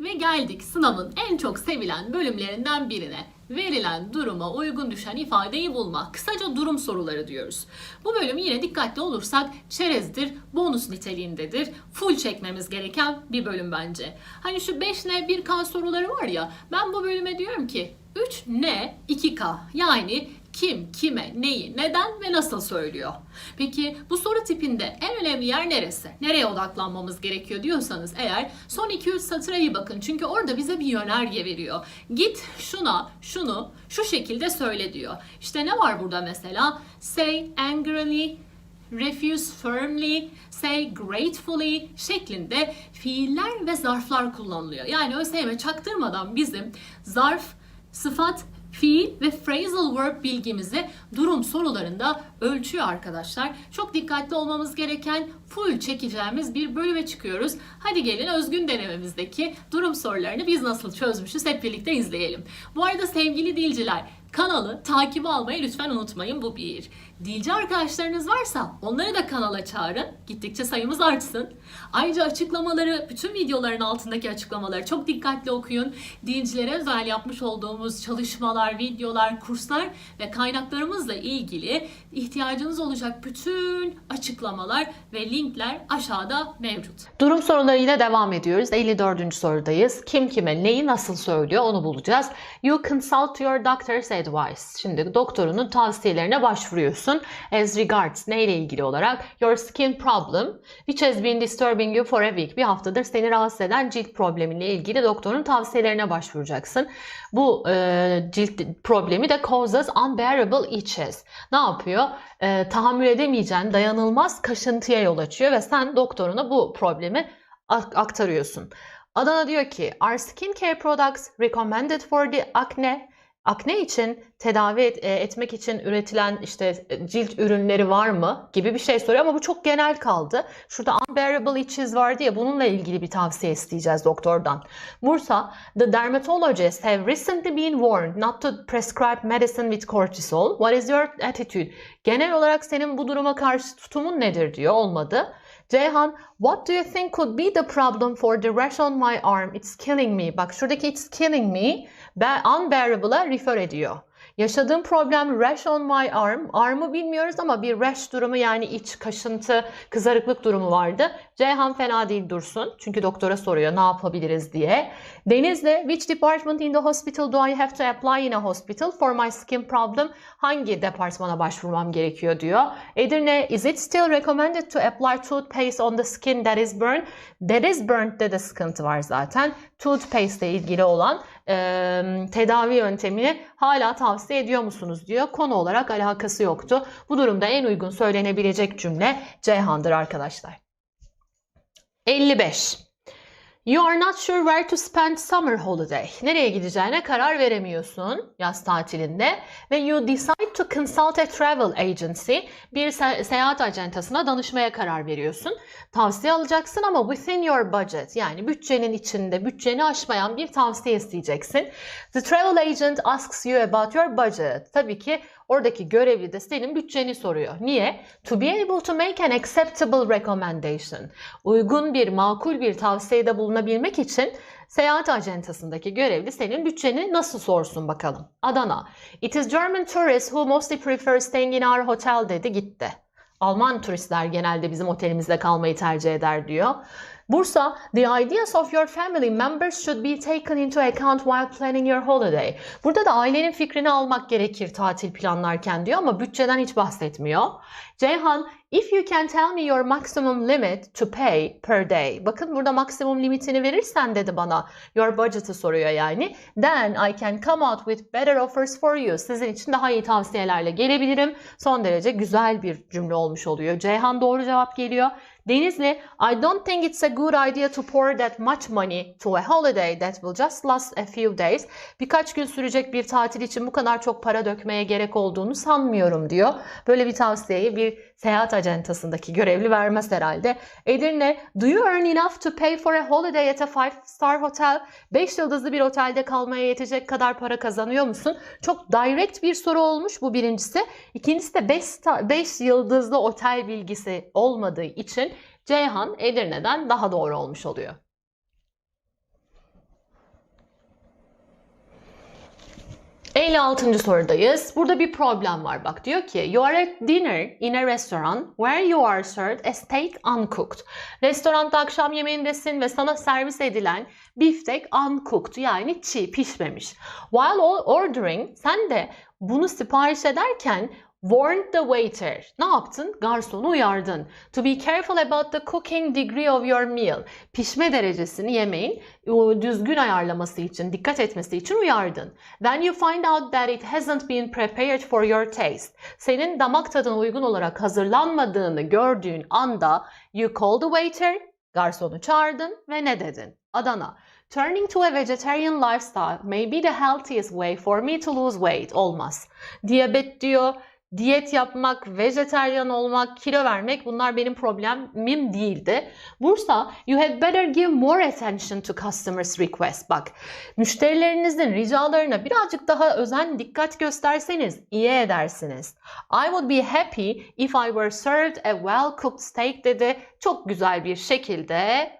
Ve geldik sınavın en çok sevilen bölümlerinden birine. Verilen duruma uygun düşen ifadeyi bulma. Kısaca durum soruları diyoruz. Bu bölüm yine dikkatli olursak çerezdir, bonus niteliğindedir. Full çekmemiz gereken bir bölüm bence. Hani şu 5 ne 1 K soruları var ya ben bu bölüme diyorum ki 3 ne 2 K yani kim, kime, neyi, neden ve nasıl söylüyor. Peki bu soru tipinde en önemli yer neresi? Nereye odaklanmamız gerekiyor diyorsanız eğer son 2-3 satıra iyi bakın. Çünkü orada bize bir yönerge veriyor. Git şuna, şunu, şu şekilde söyle diyor. İşte ne var burada mesela? Say angrily, refuse firmly, say gratefully şeklinde fiiller ve zarflar kullanılıyor. Yani ÖSYM çaktırmadan bizim zarf, sıfat, fiil ve phrasal verb bilgimizi durum sorularında ölçüyor arkadaşlar. Çok dikkatli olmamız gereken full çekeceğimiz bir bölüme çıkıyoruz. Hadi gelin özgün denememizdeki durum sorularını biz nasıl çözmüşüz hep birlikte izleyelim. Bu arada sevgili dilciler kanalı takip almayı lütfen unutmayın bu bir. Dilci arkadaşlarınız varsa onları da kanala çağırın. Gittikçe sayımız artsın. Ayrıca açıklamaları, bütün videoların altındaki açıklamaları çok dikkatli okuyun. Dilcilere özel yapmış olduğumuz çalışmalar, videolar, kurslar ve kaynaklarımızla ilgili ihtiyacınız olacak bütün açıklamalar ve linkler aşağıda mevcut. Durum sorularıyla devam ediyoruz. 54. sorudayız. Kim kime neyi nasıl söylüyor onu bulacağız. You consult your doctor's advice. Şimdi doktorunun tavsiyelerine başvuruyorsun. As regards neyle ilgili olarak? Your skin problem which has been disturbing you for a week. Bir haftadır seni rahatsız eden cilt problemiyle ilgili doktorun tavsiyelerine başvuracaksın. Bu e, cilt problemi de causes unbearable itches. Ne yapıyor? E, tahammül edemeyeceğin dayanılmaz kaşıntıya yol açıyor ve sen doktoruna bu problemi ak- aktarıyorsun. Adana diyor ki, are skincare products recommended for the acne? Akne için tedavi et- e, etmek için üretilen işte e, cilt ürünleri var mı gibi bir şey soruyor ama bu çok genel kaldı. Şurada unbearable itches vardı ya bununla ilgili bir tavsiye isteyeceğiz doktordan. Bursa, the dermatologists have recently been warned not to prescribe medicine with cortisol. What is your attitude? Genel olarak senin bu duruma karşı tutumun nedir diyor. Olmadı. Ceyhan, what do you think could be the problem for the rash on my arm? It's killing me. Bak şuradaki it's killing me be- unbearable'a refer ediyor. Yaşadığım problem rash on my arm. Arm'ı bilmiyoruz ama bir rash durumu yani iç kaşıntı, kızarıklık durumu vardı. Ceyhan fena değil dursun. Çünkü doktora soruyor ne yapabiliriz diye. Denizli, which department in the hospital do I have to apply in a hospital for my skin problem? Hangi departmana başvurmam gerekiyor diyor. Edirne, is it still recommended to apply toothpaste on the skin that is burned? That is burnt'te de sıkıntı var zaten. Toothpaste ile ilgili olan e, tedavi yöntemini hala tavsiye ediyor musunuz diyor. Konu olarak alakası yoktu. Bu durumda en uygun söylenebilecek cümle Ceyhan'dır arkadaşlar. 55. You are not sure where to spend summer holiday. Nereye gideceğine karar veremiyorsun yaz tatilinde ve you decide to consult a travel agency. Bir se- seyahat acentasına danışmaya karar veriyorsun. Tavsiye alacaksın ama within your budget yani bütçenin içinde, bütçeni aşmayan bir tavsiye isteyeceksin. The travel agent asks you about your budget. Tabii ki oradaki görevli de senin bütçeni soruyor. Niye? To be able to make an acceptable recommendation. Uygun bir, makul bir tavsiyede bulunabilmek için seyahat acentasındaki görevli senin bütçeni nasıl sorsun bakalım. Adana. It is German tourists who mostly prefer staying in our hotel dedi gitti. Alman turistler genelde bizim otelimizde kalmayı tercih eder diyor. Bursa, the ideas of your family members should be taken into account while planning your holiday. Burada da ailenin fikrini almak gerekir tatil planlarken diyor ama bütçeden hiç bahsetmiyor. Ceyhan, if you can tell me your maximum limit to pay per day. Bakın burada maksimum limitini verirsen dedi bana. Your budget'ı soruyor yani. Then I can come out with better offers for you. Sizin için daha iyi tavsiyelerle gelebilirim. Son derece güzel bir cümle olmuş oluyor. Ceyhan doğru cevap geliyor. Denizli, I don't think it's a good idea to pour that much money to a holiday that will just last a few days. Birkaç gün sürecek bir tatil için bu kadar çok para dökmeye gerek olduğunu sanmıyorum diyor. Böyle bir tavsiyeyi bir seyahat acentasındaki görevli vermez herhalde. Edirne, do you earn enough to pay for a holiday at a five star hotel? 5 yıldızlı bir otelde kalmaya yetecek kadar para kazanıyor musun? Çok direct bir soru olmuş bu birincisi. İkincisi de 5 yıldızlı otel bilgisi olmadığı için Ceyhan Edirne'den daha doğru olmuş oluyor. altı. sorudayız. Burada bir problem var bak. Diyor ki you are at dinner in a restaurant where you are served a steak uncooked. Restoranda akşam yemeğindesin ve sana servis edilen biftek uncooked yani çiğ pişmemiş. While ordering sen de bunu sipariş ederken warned the waiter. Ne yaptın? Garsonu uyardın. To be careful about the cooking degree of your meal. Pişme derecesini yemeğin o düzgün ayarlaması için, dikkat etmesi için uyardın. Then you find out that it hasn't been prepared for your taste. Senin damak tadına uygun olarak hazırlanmadığını gördüğün anda you call the waiter, garsonu çağırdın ve ne dedin? Adana. Turning to a vegetarian lifestyle may be the healthiest way for me to lose weight. Olmaz. Diyabet diyor, diyet yapmak, vejetaryen olmak, kilo vermek bunlar benim problemim değildi. Bursa, you had better give more attention to customers' requests. Bak, müşterilerinizin ricalarına birazcık daha özen, dikkat gösterseniz iyi edersiniz. I would be happy if I were served a well-cooked steak dedi. Çok güzel bir şekilde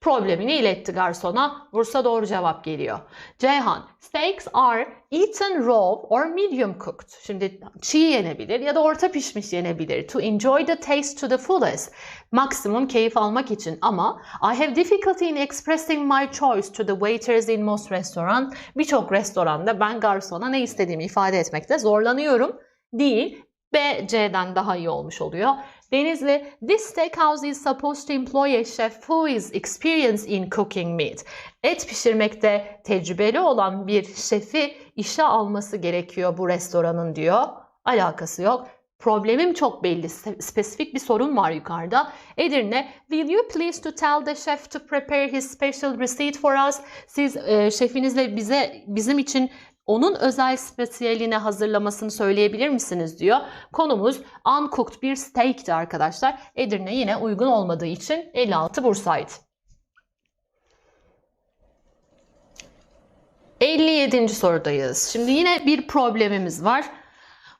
problemini iletti garsona. Bursa doğru cevap geliyor. Ceyhan, steaks are eaten raw or medium cooked. Şimdi çiğ yenebilir ya da orta pişmiş yenebilir. To enjoy the taste to the fullest. Maksimum keyif almak için ama I have difficulty in expressing my choice to the waiters in most restaurant. Birçok restoranda ben garsona ne istediğimi ifade etmekte zorlanıyorum. Değil, B, C'den daha iyi olmuş oluyor. Denizli, this steakhouse is supposed to employ a chef who is experienced in cooking meat. Et pişirmekte tecrübeli olan bir şefi işe alması gerekiyor bu restoranın diyor. Alakası yok. Problemim çok belli. Spesifik bir sorun var yukarıda. Edirne, will you please to tell the chef to prepare his special receipt for us? Siz e, şefinizle bize bizim için onun özel spesiyeline hazırlamasını söyleyebilir misiniz diyor. Konumuz uncooked bir steak'ti arkadaşlar. Edirne yine uygun olmadığı için 56 Bursa'ydı. 57. sorudayız. Şimdi yine bir problemimiz var.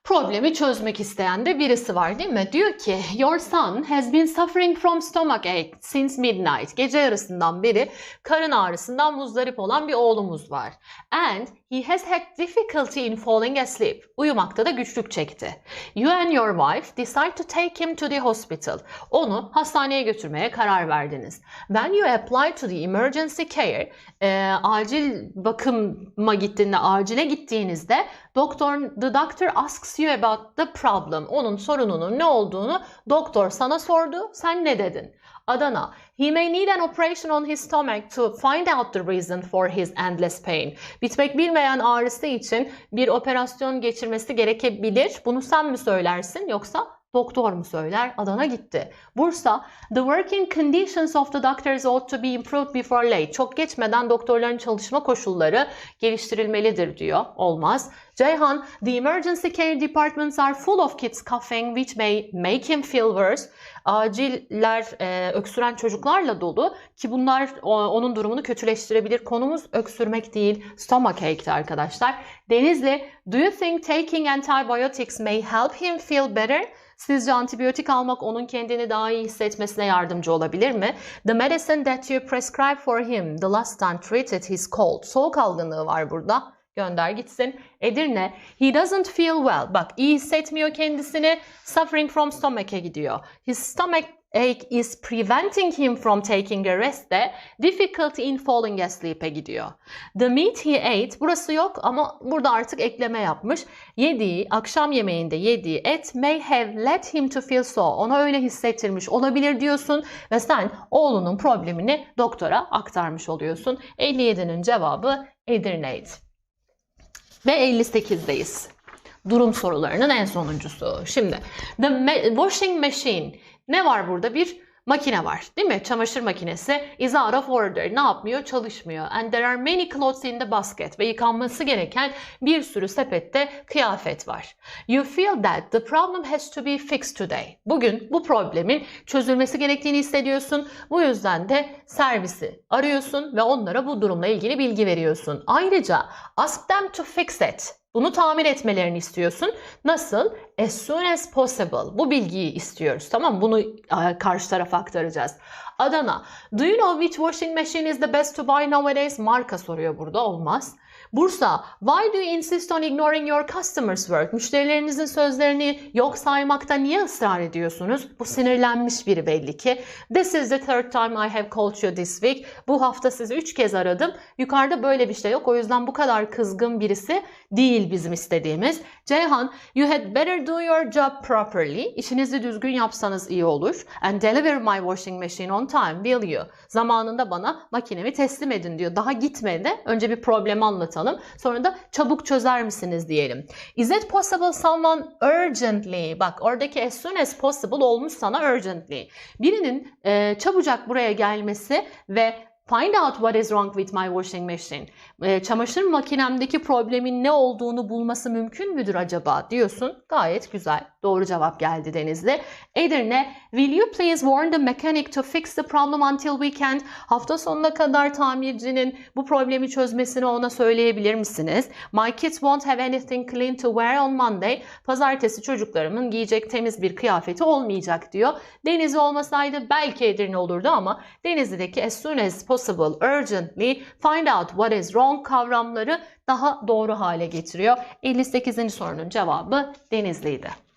Problemi çözmek isteyen de birisi var değil mi? Diyor ki Your son has been suffering from stomachache since midnight. Gece yarısından beri karın ağrısından muzdarip olan bir oğlumuz var. And he has had difficulty in falling asleep. Uyumakta da güçlük çekti. You and your wife decide to take him to the hospital. Onu hastaneye götürmeye karar verdiniz. When you apply to the emergency care, e, acil bakıma gittiğinde, acile gittiğinizde doktor, the doctor asks you about the problem. Onun sorununun ne olduğunu doktor sana sordu. Sen ne dedin? Adana. He may need an operation on his stomach to find out the reason for his endless pain. Bitmek bilmeyen ağrısı için bir operasyon geçirmesi gerekebilir. Bunu sen mi söylersin yoksa Doktor mu söyler? Adana gitti. Bursa, the working conditions of the doctors ought to be improved before late. Çok geçmeden doktorların çalışma koşulları geliştirilmelidir diyor. Olmaz. Ceyhan, the emergency care departments are full of kids coughing which may make him feel worse. Aciller e, öksüren çocuklarla dolu ki bunlar o, onun durumunu kötüleştirebilir. Konumuz öksürmek değil, stomachache'ti arkadaşlar. Denizli, do you think taking antibiotics may help him feel better? Sizce antibiyotik almak onun kendini daha iyi hissetmesine yardımcı olabilir mi? The medicine that you prescribe for him the last time treated his cold. Soğuk algınlığı var burada. Gönder gitsin. Edirne. He doesn't feel well. Bak iyi hissetmiyor kendisini. Suffering from stomachache gidiyor. His stomach ache is preventing him from taking a rest de difficulty in falling asleep'e gidiyor. The meat he ate burası yok ama burada artık ekleme yapmış. Yediği akşam yemeğinde yediği et may have led him to feel so. Ona öyle hissettirmiş olabilir diyorsun ve sen oğlunun problemini doktora aktarmış oluyorsun. 57'nin cevabı Edirne'ydi. Ve 58'deyiz. Durum sorularının en sonuncusu. Şimdi the washing machine ne var burada? Bir makine var değil mi? Çamaşır makinesi is out of order. Ne yapmıyor? Çalışmıyor. And there are many clothes in the basket. Ve yıkanması gereken bir sürü sepette kıyafet var. You feel that the problem has to be fixed today. Bugün bu problemin çözülmesi gerektiğini hissediyorsun. Bu yüzden de servisi arıyorsun ve onlara bu durumla ilgili bilgi veriyorsun. Ayrıca ask them to fix it. Bunu tamir etmelerini istiyorsun. Nasıl? As soon as possible. Bu bilgiyi istiyoruz. Tamam Bunu karşı tarafa aktaracağız. Adana. Do you know which washing machine is the best to buy nowadays? Marka soruyor burada. Olmaz. Bursa, why do you insist on ignoring your customers' word? Müşterilerinizin sözlerini yok saymakta niye ısrar ediyorsunuz? Bu sinirlenmiş biri belli ki. This is the third time I have called you this week. Bu hafta sizi üç kez aradım. Yukarıda böyle bir şey yok. O yüzden bu kadar kızgın birisi değil bizim istediğimiz. Ceyhan, you had better do your job properly. İşinizi düzgün yapsanız iyi olur. And deliver my washing machine on time, will you? Zamanında bana makinemi teslim edin diyor. Daha gitmedi. Önce bir problemi anlatalım. Sonra da çabuk çözer misiniz diyelim. Is it possible someone urgently? Bak oradaki as soon as possible olmuş sana urgently. Birinin e, çabucak buraya gelmesi ve Find out what is wrong with my washing machine. E, çamaşır makinemdeki problemin ne olduğunu bulması mümkün müdür acaba diyorsun. Gayet güzel. Doğru cevap geldi Denizli. Edirne, will you please warn the mechanic to fix the problem until weekend? Hafta sonuna kadar tamircinin bu problemi çözmesini ona söyleyebilir misiniz? My kids won't have anything clean to wear on Monday. Pazartesi çocuklarımın giyecek temiz bir kıyafeti olmayacak diyor. Denizli olmasaydı belki Edirne olurdu ama Denizli'deki as soon as possible, urgently, find out what is wrong kavramları daha doğru hale getiriyor. 58. sorunun cevabı Denizli'ydi.